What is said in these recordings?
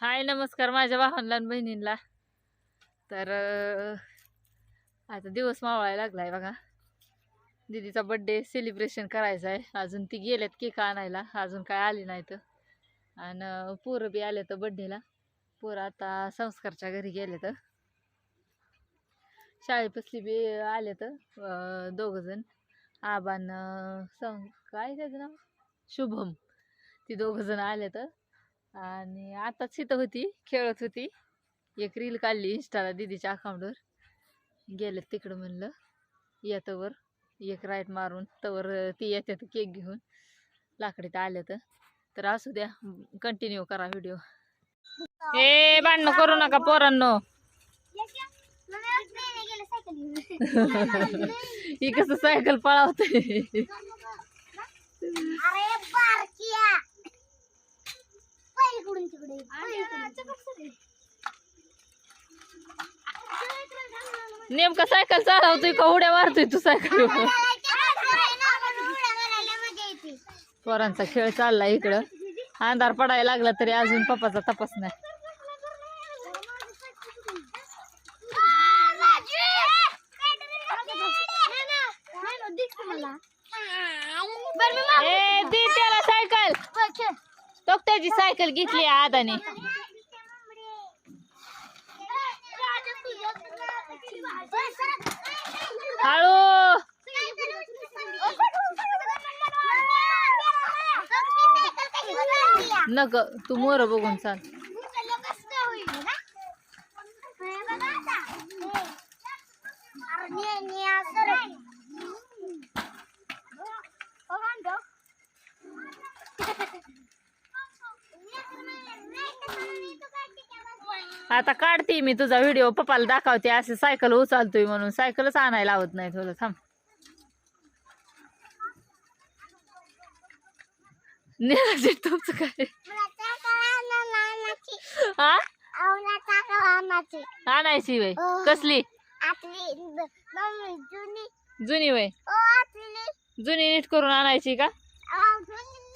हाय नमस्कार माझ्या भावांना आणि बहिणींना तर आता दिवस मावळायला लागला आहे बघा. दीदीचा बड्डे सेलिब्रेशन करायचा आहे अजून ती गेल्यात केक आणायला. अजून काय आली नाही तर. आणि पोरं बी आले तर बड्डेला पोरं आता संस्कारच्या घरी गेले तर. शाळेपसली बी आले तर दोघं जण. आबान सं काय त्याचं नाव? शुभम. ती दोघं जण आले तर. आणि आताच इथं होती खेळत होती. एक रील काढली इंस्टाला दीदीच्या अकाउंटवर गेले तिकडं म्हणलं येतं वर एक राईट मारून तवर ती येते तर केक घेऊन. लाकडीत आले तर असू द्या कंटिन्यू करा व्हिडिओ ए भांडणं करू नका पोरांनो. ही कसं सायकल पळावते पलीकडून तिकडे. नेमका सायकल चालवतोय का उड्या मारतोय तू सायकल. पोरांचा खेळ चाललाय इकडं. अंधार पडायला लागला तरी अजून पप्पाचा तपास नाही. ए दी त्याला सायकल. त्याची सायकल घेतली आदाने. हळू. नक तू मोर बघून चाल. आता काढते मी तुझा व्हिडिओ पप्पाला दाखवते असे सायकल उचलतोय म्हणून. सायकलच आणायला आवत नाही तुला थांब. निराजी तुमचं काय? हा आणायची वय. कसली? जुनी वय. जुनी नीट करून आणायची का?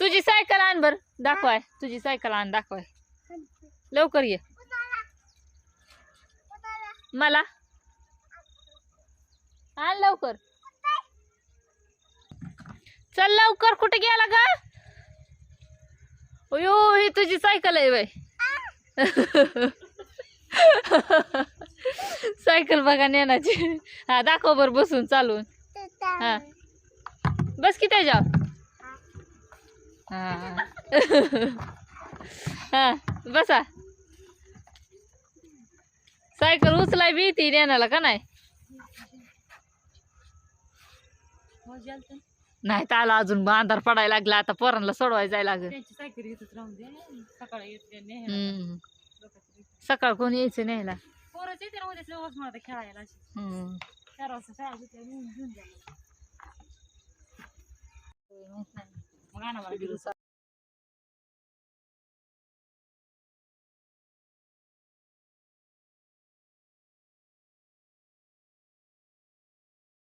तुझी सायकल आण बर. दाखवाय. तुझी सायकल आण दाखवाय. लवकर ये. मला. आण लवकर. चल लवकर कुठे गेला का अयो ही तुझी सायकल आहे बाई. सायकल बघा नेण्याची हा दाखव बर बसून चालून. हा. बस की त्याच्यावर. हा. हा बसा. सायकल उचलाय बी ती नेण्याला का नाही? नाही तर आला अजून अंधार पडायला लागला आता पोरांना सोडवायला जायला लागल. सकाळी कोणी यायचं न्यायला खेळायला